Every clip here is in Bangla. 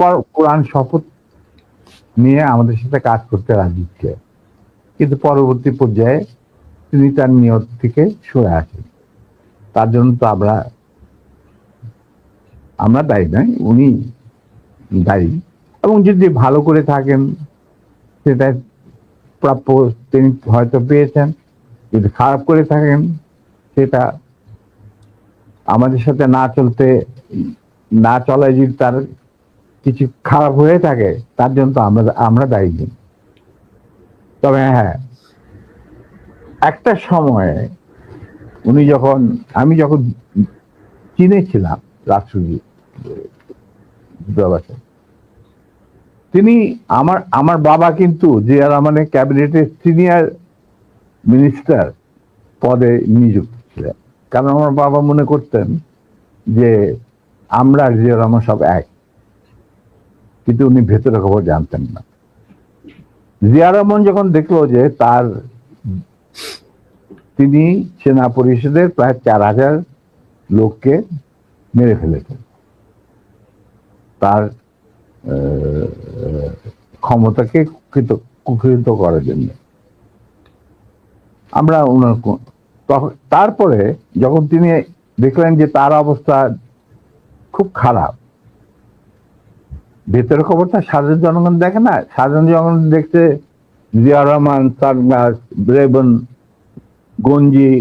পর কোরআন শপথ নিয়ে আমাদের সাথে কাজ করতে রাজি ছিলেন কিন্তু পরবর্তী পর্যায়ে তিনি তার নিয়ত থেকে সরে আসেন। তার জন্য তো আমরা আমরা দায়ী নয়, উনি দায়ী। এবং যদি ভালো করে থাকেন, সেটা প্রাপ্য, তিনি হয়তো পেয়েছেন। যদি খারাপ করে থাকেন, সেটা আমাদের সাথে না চলতে, না চলায় যদি তার কিছু খারাপ হয়ে থাকে, তার জন্য তো আমরা আমরা দায়ী। তবে হ্যাঁ একটা সময়ে উনি যখন আমি যখন চীনে ছিলাম রাষ্ট্রদূত দূতাবাসে তিনি আমার আমার বাবা কিন্তু জিয়া রহমানের ক্যাবিনেটের সিনিয়র মিনিস্টার পদে নিযুক্ত ছিলেন কারণ আমার বাবা মনে করতেন যে আমরা জিয়া রহমান সব এক কিন্তু উনি ভেতরে খবর জানতেন না। জিয়া রহমান যখন দেখল যে তার তিনি সেনা পরিষদের প্রায় চার হাজার লোককে মেরে ফেলেছেন। তার ক্ষমতাকে কুকৃত করার জন্য। আমরা ওনার তারপরে যখন তিনি দেখলেন যে তার অবস্থা খুব খারাপ ভেতরের খবরটা সাধারণ জনগণ দেখে না। সাধারণ জনগণ দেখছে জিয়া রহমান সারগাস ব্রেবন, গঞ্জি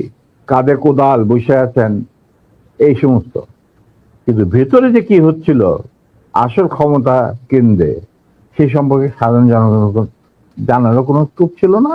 কাঁধে কোদাল বসে আছেন, এই সমস্ত। কিন্তু ভেতরে যে কি হচ্ছিল, আসল ক্ষমতা কেন্দ্রে, সে সম্পর্কে সাধারণ জনগণ জানারও কোনো তুপ ছিল না।